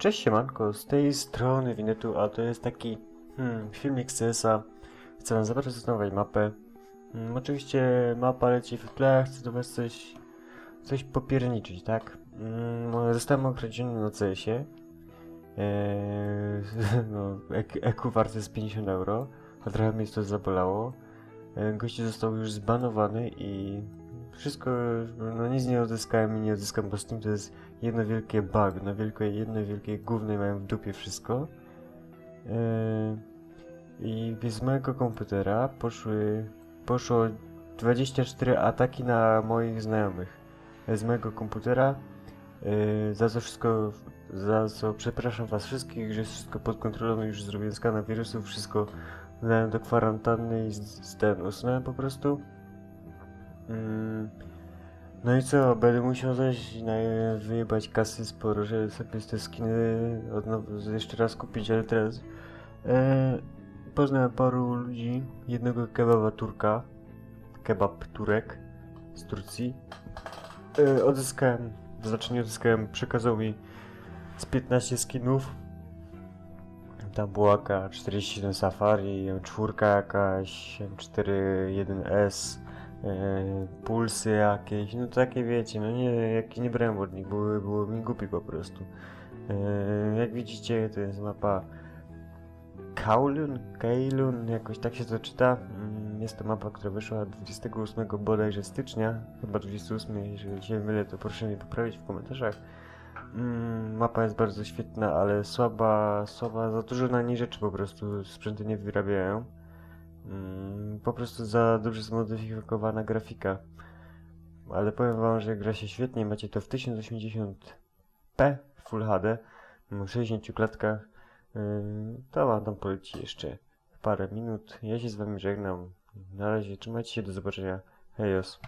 Cześć siemanko, z tej strony Winetu, a to jest taki hmm, filmik z CS-a. Chcę wam zaprezentować mapę. Hmm, oczywiście mapa leci w tle, chcę do was coś, coś popierniczyć, tak? Hmm, zostałem okradziony na CS-ie. Eee, no, EQ warte jest 50 euro, a trochę mnie to zabolało. E, gościu został już zbanowany i wszystko, no nic nie odzyskałem i nie odzyskam, bo tym to jest jedno wielkie bug, no wielkie, jedno wielkie gówno i mają w dupie wszystko. Yy, I z mojego komputera poszły, poszło 24 ataki na moich znajomych. Z mojego komputera, yy, za co wszystko, za co przepraszam was wszystkich, że jest wszystko pod kontrolą, już zrobiłem skan wirusów, wszystko dałem do kwarantanny i z, z ten usunąłem po prostu. Mm. No i co, będę musiał zaś wyjebać kasy sporo, żeby sobie te skiny od now- jeszcze raz kupić, ale teraz e, poznałem paru ludzi, jednego kebaba Turka, kebab Turek z Turcji. E, odzyskałem, to znaczy nie odzyskałem, przekazał mi z 15 skinów. Tam była AK-47 Safari, M4 jakaś, M41S, e, pulsy jakieś, no takie wiecie, no nie, jak nie nich, było, było mi głupi po prostu. E, jak widzicie, to jest mapa Kaulun, Kailun, jakoś tak się to czyta. Mm, Jest to mapa, która wyszła 28 bodajże stycznia, chyba 28, jeżeli się mylę, to proszę mnie poprawić w komentarzach. Mm, mapa jest bardzo świetna, ale słaba, słaba, za dużo na niej rzeczy po prostu sprzęty nie wyrabiają. Mm, po prostu za dobrze zmodyfikowana grafika. Ale powiem wam, że gra się świetnie, macie to w 1080p Full HD, w 60 klatkach. Yy, to wam tam poleci jeszcze parę minut. Ja się z wami żegnam. Na razie, trzymajcie się, do zobaczenia. Hejos.